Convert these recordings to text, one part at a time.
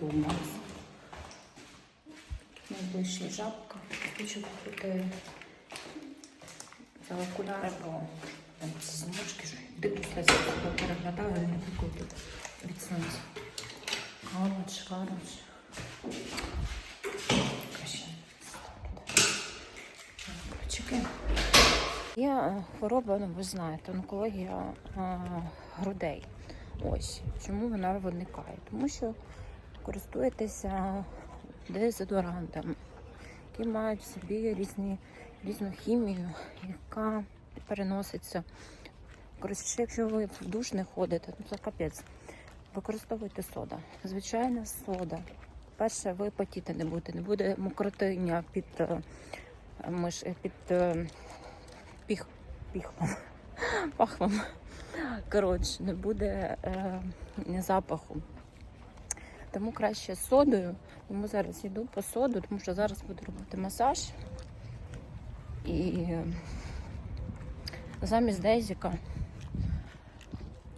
вдома. Найближча жабка. Хочу купити за окуляри, бо там ці зморшки ж дивлюся, переглядаю, не такою від сонця. Коротше, коротше. Є хвороба, ну ви знаєте, онкологія е, грудей. Ось чому вона виникає? Тому що користуєтеся дезодорантами, які мають в собі різні, різну хімію, яка переноситься. Коротше, якщо ви в душ не ходите, то це капець. Використовуйте сода. Звичайна сода. Перше, ви потіти не будете, не буде мокротиння під, е, миш, під е, піх, піхвом, пахвом. Коротше, не буде е, запаху. Тому краще з содою. Тому зараз йду по соду, тому що зараз буду робити масаж. І е, замість дезіка.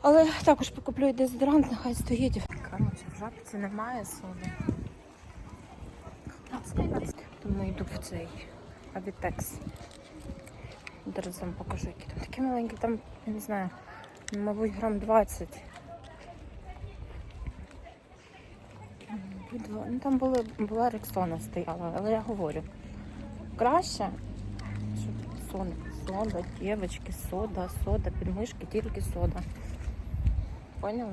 Але також покуплю і дезодорант, нехай стоїть. Коротше, в жабці немає соди. Тому йду в цей Авітекс. Зараз вам покажу, які там такі маленькі, там, я не знаю, мабуть, грам 20. Ну, там були, була Рексона стояла, але я говорю. Краще, щоб сон, сода, дівчатки, сода, сода, підмишки, тільки сода. Поняли?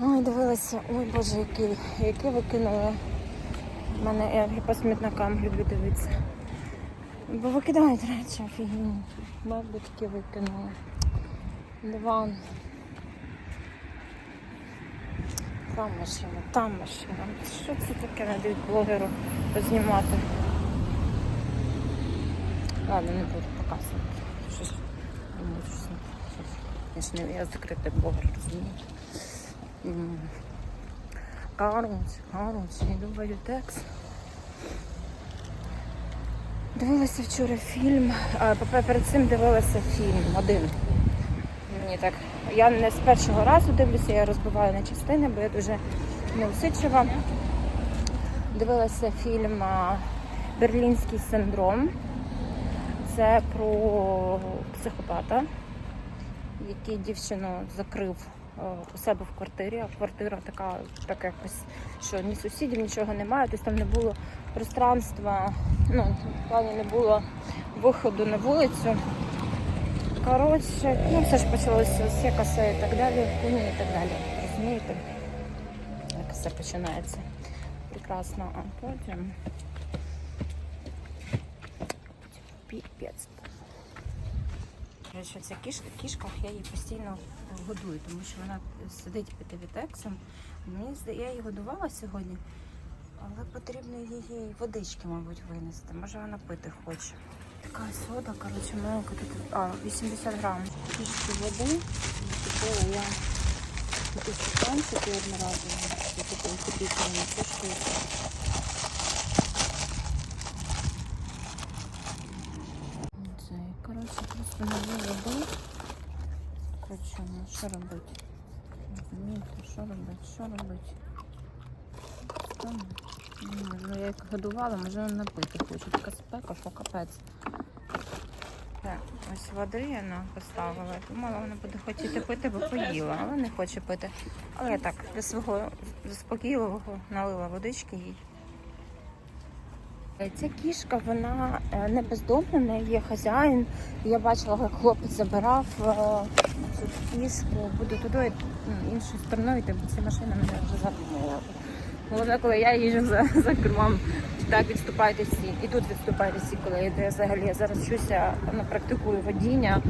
Ой, дивилася, ой боже, які, які викинули. У мене я по смітникам люблю дивитися. Бо викидають речі офігенні. Бабочки викинули. Диван. Там машина, там машина. Що це таке надають блогеру познімати? Ладно, не буду показувати. Щось щось. Звісно, я закритий блогер, розумієте. Коротше, коротше, йду в Дивилася вчора фільм. Перед цим дивилася фільм один. Так. Я не з першого разу дивлюся, я розбиваю на частини, бо я дуже неусидчива. Дивилася фільм Берлінський синдром. Це про психопата, який дівчину закрив у себе в квартирі, а квартира така, така якось, що ні сусідів, нічого немає, тобто там не було пространства, ну, в плані не було виходу на вулицю. Коротше, ну все ж почалося з секаса і так далі, куні і так далі. Розумієте? Як все починається. Прекрасно, а потім. Піпець. Ця кішка, кішка, я її постійно годую, тому що вона сидить під евітексом. Мені я її годувала сьогодні, але потрібно їй водички, мабуть, винести. Може вона пити хоче. Така сода, коротше, маленька тут. А, 80 грам. Трішки води. Купила я такі стаканчики одноразові. Я такої копійками коштує. Це, коротше, просто нові води. Коротше, ну що робити? Розумієте, що робити, що робити? Там, ну, я їх годувала, може вона напити хоче. Така спека, що капець. Так, ось води я поставила. Думала, вона буде хотіти пити, бо поїла, але не хоче пити. Але я так для свого заспокійливого налила водички їй. Е, Ця кішка, вона е, не бездомна, в неї є хазяїн. Я бачила, як хлопець забирав е, цю кішку. Буду туди іншою стороною бо ця машина мене вже запнула. Головне, коли я їжджу за, за кермом, так відступайте всі. І тут відступайте всі, коли я йду. Я взагалі я зараз вчуся, ну, практикую водіння.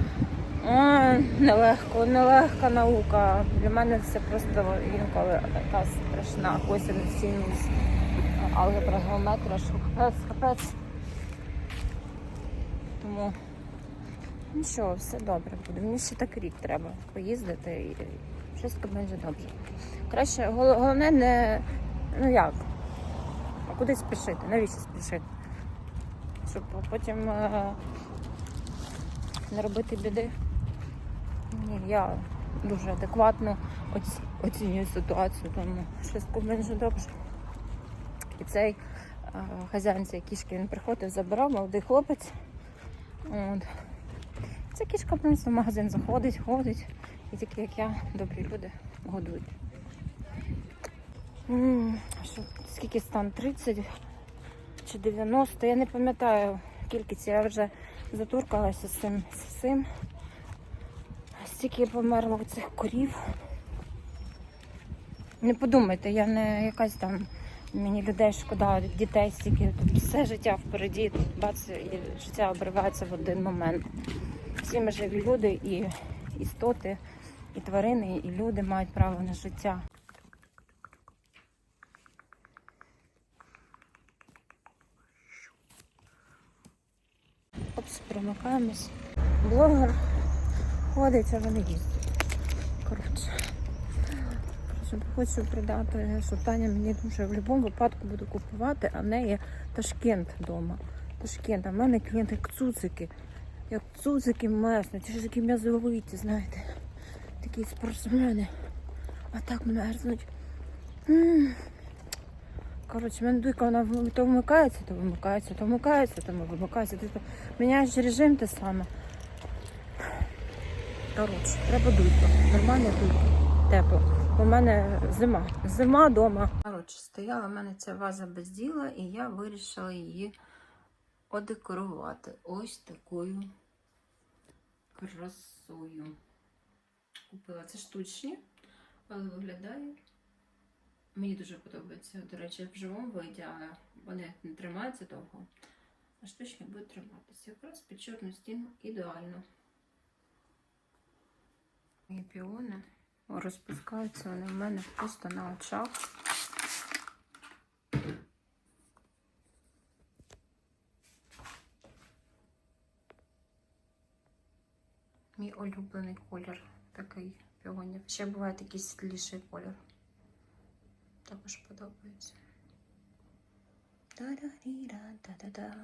Ой, нелегко, нелегка наука. Для мене це просто інколи така страшна косинус, синус, алгебра, геометрія, що капець, капець. Тому нічого, все добре буде. Мені ще так рік треба поїздити і щось буде добре. Краще, головне не, ну як, а куди спішити? Навіщо спішити? Щоб потім е, не робити біди. Ні, я дуже адекватно оці- оцінюю ситуацію, тому щось менше добре. І цей е, хазяїн цієї кішки він приходив, забирав, молодий хлопець. От. Ця кішка просто в магазин заходить, ходить, і тільки як я, добрі люди, годують. Скільки стан? 30 чи 90? Я не пам'ятаю кількість, я вже затуркалася з цим з цим. Стільки померло цих корів. Не подумайте, я не якась там мені людей шкода, дітей стільки тут все життя впереді, тут бац, і життя обривається в один момент. Всі ми живі люди і істоти, і тварини, і люди мають право на життя. Опс, перемикаємось. Блогер ходить, а вони їздять. Коротше. Хочу придати, що Таня мені дуже в будь-якому випадку буду купувати, а в неї Ташкент вдома. Ташкент, а в мене клієнти як цуцики. Як цуцики месні, ті ж такі м'язовиті, знаєте. Такі спортсмени. А так мерзнуть. М. Коротше, в мене дуйка, вона то вмикається, то вимикається, то вмикається, то вимикається. Ти міняєш режим те саме. Коротше, треба дуйка. Нормальна дуйка. Тепло. У мене зима. Зима вдома. Коротше, стояла в мене ця ваза без діла, і я вирішила її одекорувати ось такою красою. Купила це штучні, але виглядає. Мені дуже подобається. До речі, в живому виді, але вони не тримаються довго. А штучні будуть триматися. Якраз під чорну стіну ідеально. І піони розпускаються вони в мене просто на очах. Мій улюблений колір такий піонів. Ще буває такий світліший колір. Також подобається. Та-да-ді-да-да-да-да.